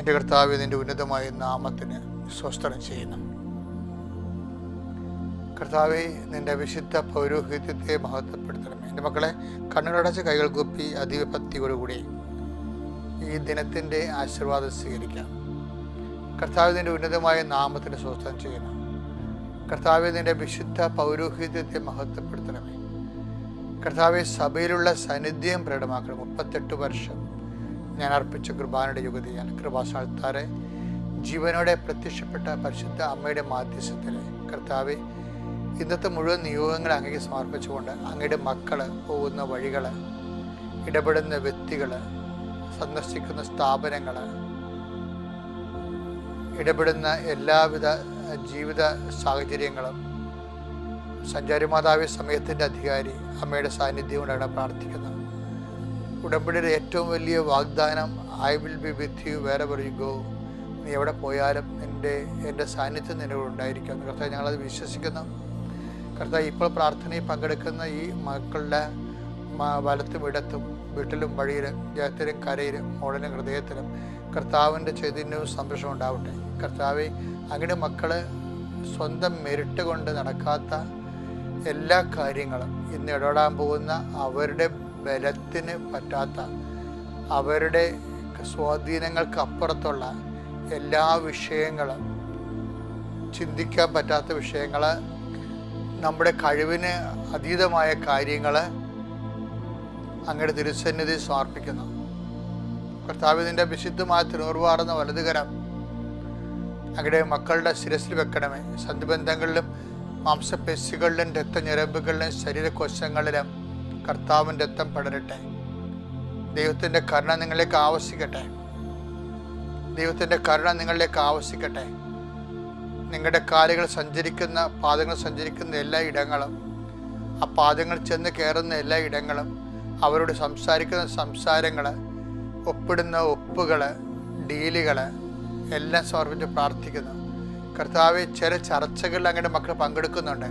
എന്റെ കർത്താവ് നിന്റെ ഉന്നതമായ നാമത്തിന് സ്വസ്ത്രം ചെയ്യുന്നു. കർത്താവെ നിന്റെ വിശുദ്ധ പൗരോഹിത്യത്തെ മഹത്വപ്പെടുത്തണം. എന്റെ മക്കളെ കണ്ണുകളടച്ച് കൈകൾ കുപ്പി അതിഭക്തിയോടുകൂടി ഈ ദിനത്തിന്റെ ആശീർവാദം സ്വീകരിക്കാം. കർത്താവ് നിന്റെ ഉന്നതമായ നാമത്തിന് സ്വസ്ഥം ചെയ്യുന്നു. കർത്താവ് നിന്റെ വിശുദ്ധ പൗരോഹിത്യത്തെ മഹത്വപ്പെടുത്തണമേ. കർത്താവെ സഭയിലുള്ള സാന്നിധ്യം പ്രകടമാക്കണം. മുപ്പത്തെട്ട് വർഷം ഞാൻ അർപ്പിച്ച കൃപാനയുടെ യുഗതി ഞാൻ കൃപാസ്ഥാനത്താറെ ജീവനോടെ പ്രത്യക്ഷപ്പെട്ട പരിശുദ്ധ അമ്മയുടെ മാധ്യസ്ഥത്തിൽ കർത്താവ് ഇന്നത്തെ മുഴുവൻ നിയോഗങ്ങൾ അങ്ങേക്ക് സമർപ്പിച്ചുകൊണ്ട് അങ്ങയുടെ മക്കൾ പോകുന്ന വഴികൾ ഇടപെടുന്ന വ്യക്തികൾ സന്ദർശിക്കുന്ന സ്ഥാപനങ്ങൾ ഇടപെടുന്ന എല്ലാവിധ ജീവിത സാഹചര്യങ്ങളും സഞ്ചാരി മാതാവി സമയത്തിന്റെ അധികാരി അമ്മയുടെ സാന്നിധ്യം കൊണ്ടാണ് പ്രാർത്ഥിക്കുന്നത്. ഉടമ്പടിയുടെ ഏറ്റവും വലിയ വാഗ്ദാനം I will be with you wherever you go നീ എവിടെ പോയാലും എന്റെ എന്റെ സാന്നിധ്യം നിന്നോട് ഉണ്ടായിരിക്കും. കർത്താവ് ഞങ്ങളത് വിശ്വസിക്കുന്നു. കർത്താവ് ഇപ്പോൾ പ്രാർത്ഥനയിൽ പങ്കെടുക്കുന്ന ഈ മക്കളുടെ വലത്തും ഇടത്തും വീട്ടിലും വഴിയിലും ജയത്തിലും കരയിലും മോളിലും ഹൃദയത്തിലും കർത്താവിന്റെ ചൈതന്യവും സന്തോഷവും ഉണ്ടാവട്ടെ. കർത്താവെ അങ്ങനെ മക്കൾ സ്വന്തം മെരിട്ട് കൊണ്ട് നടക്കാത്ത എല്ലാ കാര്യങ്ങളും ഇന്ന് ഇടപെടാൻ പോകുന്ന അവരുടെ ബലത്തിന് പറ്റാത്ത അവരുടെ സ്വാധീനങ്ങൾക്ക് അപ്പുറത്തുള്ള എല്ലാ വിഷയങ്ങളും ചിന്തിക്കാൻ പറ്റാത്ത വിഷയങ്ങൾ നമ്മുടെ കഴിവിന് അതീതമായ കാര്യങ്ങൾ അങ്ങയുടെ തിരുസന്നിധി സമർപ്പിക്കുന്നു. കർത്താവിന്റെ വിശുദ്ധമായ തിരുവർവാർന്ന വലതുകരം അങ്ങയുടെ മക്കളുടെ ശിരസിൽ വെക്കണമേ. സന്ധിബന്ധങ്ങളിലും മാംസപേശികളിലും രക്തഞരമ്പുകളിലും ശരീരകോശങ്ങളിലും കർത്താവിന്റെ രക്തം പടരട്ടെ. ദൈവത്തിന്റെ കരുണ നിങ്ങളിലേക്ക് ആവശ്യിക്കട്ടെ ദൈവത്തിന്റെ കരുണ നിങ്ങളിലേക്ക് ആവശ്യിക്കട്ടെ നിങ്ങളുടെ കാലുകൾ സഞ്ചരിക്കുന്ന പാദങ്ങൾ സഞ്ചരിക്കുന്ന എല്ലാ ഇടങ്ങളും ആ പാദങ്ങൾ ചെന്ന് കയറുന്ന എല്ലാ ഇടങ്ങളും അവരോട് സംസാരിക്കുന്ന സംസാരങ്ങൾ ഒപ്പിടുന്ന ഒപ്പുകൾ ഡീലുകൾ എല്ലാം സമർപ്പിച്ച് പ്രാർത്ഥിക്കുന്നു. കർത്താവ് ചില ചർച്ചകളിൽ അങ്ങയുടെ മക്കൾ പങ്കെടുക്കുന്നുണ്ട്.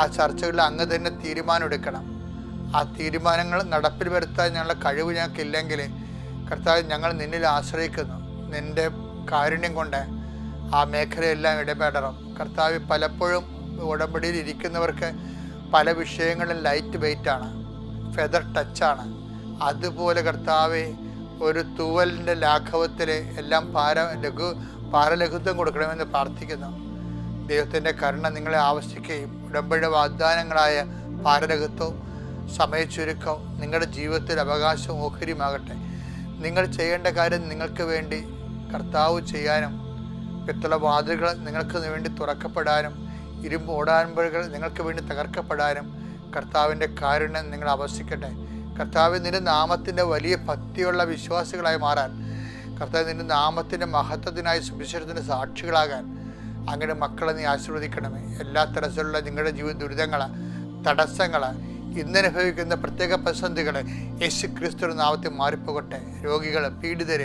ആ ചർച്ചകളിൽ അങ്ങ് തന്നെ തീരുമാനം എടുക്കണം. ആ തീരുമാനങ്ങൾ നടപ്പിൽ വരുത്താൻ ഞങ്ങളുടെ കഴിവ് ഞങ്ങൾക്കില്ലെങ്കിൽ കർത്താവ് ഞങ്ങൾ നിന്നിൽ ആശ്രയിക്കുന്നു. നിന്റെ കാരുണ്യം കൊണ്ട് ആ മേഖലയെല്ലാം ഇടപെടണം. കർത്താവ് പലപ്പോഴും ഉടമ്പടിയിൽ ഇരിക്കുന്നവർക്ക് പല വിഷയങ്ങളും ലൈറ്റ് വെയിറ്റ് ആണ് ഫെദർ ടച്ചാണ് അതുപോലെ കർത്താവ് ഒരു തൂവലിന്റെ ലാഘവത്തിൽ എല്ലാം പാര ലഘു പാരലഘുത്വം കൊടുക്കണമെന്ന് പ്രാർത്ഥിക്കുന്നു. ദൈവത്തിന്റെ കരുണ നിങ്ങളെ ആവശ്യിക്കുകയും ഉടമ്പടി വാഗ്ദാനങ്ങളായ പാരലഘത്വവും സമയച്ചുരുക്കവും നിങ്ങളുടെ ജീവിതത്തിൽ അവകാശവും ഓഹരിയുമാകട്ടെ. നിങ്ങൾ ചെയ്യേണ്ട കാര്യം നിങ്ങൾക്ക് വേണ്ടി കർത്താവ് ചെയ്യാനും പിത്തള വാതിലുകൾ നിങ്ങൾക്ക് വേണ്ടി തുറക്കപ്പെടാനും ഇരുമ്പ് ഓടാൻപഴുകൾ നിങ്ങൾക്ക് വേണ്ടി തകർക്കപ്പെടാനും കർത്താവിന്റെ കാരുണ്യം നിങ്ങൾ ആവശ്യിക്കട്ടെ. കർത്താവ് നിന്റെ നാമത്തിന്റെ വലിയ ഭക്തിയുള്ള വിശ്വാസികളായി മാറാൻ കർത്താവ് നിന്റെ നാമത്തിന്റെ മഹത്വത്തിനായി സുവിശേഷത്തിന്റെ സാക്ഷികളാകാൻ അങ്ങനെ മക്കളെ നീ ആശീർവദിക്കണമേ. എല്ലാ തരത്തിലുള്ള നിങ്ങളുടെ ജീവിത ദുരിതങ്ങൾ തടസ്സങ്ങൾ ഇന്നനുഭവിക്കുന്ന പ്രത്യേക പ്രതിസന്ധികൾ യേശു ക്രിസ്തു നാമത്തിൽ മാറിപ്പോകട്ടെ. രോഗികൾ പീഡിതർ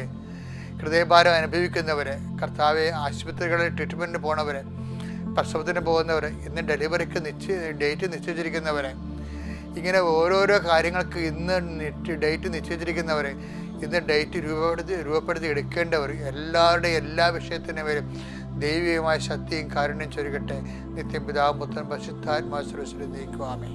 ഹൃദയഭാരം അനുഭവിക്കുന്നവർ കർത്താവെ ആശുപത്രികളിൽ ട്രീറ്റ്മെന്റിന് പോണവർ പ്രസവത്തിന് പോകുന്നവർ ഇന്ന് ഡെലിവറിക്ക് നിശ്ചയ ഡേറ്റ് നിശ്ചയിച്ചിരിക്കുന്നവർ ഇങ്ങനെ ഓരോരോ കാര്യങ്ങൾക്ക് ഇന്ന് ഡേറ്റ് നിശ്ചയിച്ചിരിക്കുന്നവർ ഇന്ന് ഡേറ്റ് രൂപപ്പെടുത്തി രൂപപ്പെടുത്തി എടുക്കേണ്ടവർ എല്ലാവരുടെയും എല്ലാ വിഷയത്തിനും വരും. ദൈവികമായ ശക്തിയും കാരുണ്യം ചൊരുകട്ടെ. നിത്യം പിതാവ് പുത്രൻ പരിശുദ്ധാത്മാശ്വരത്തിൽ നീക്കുവാമേ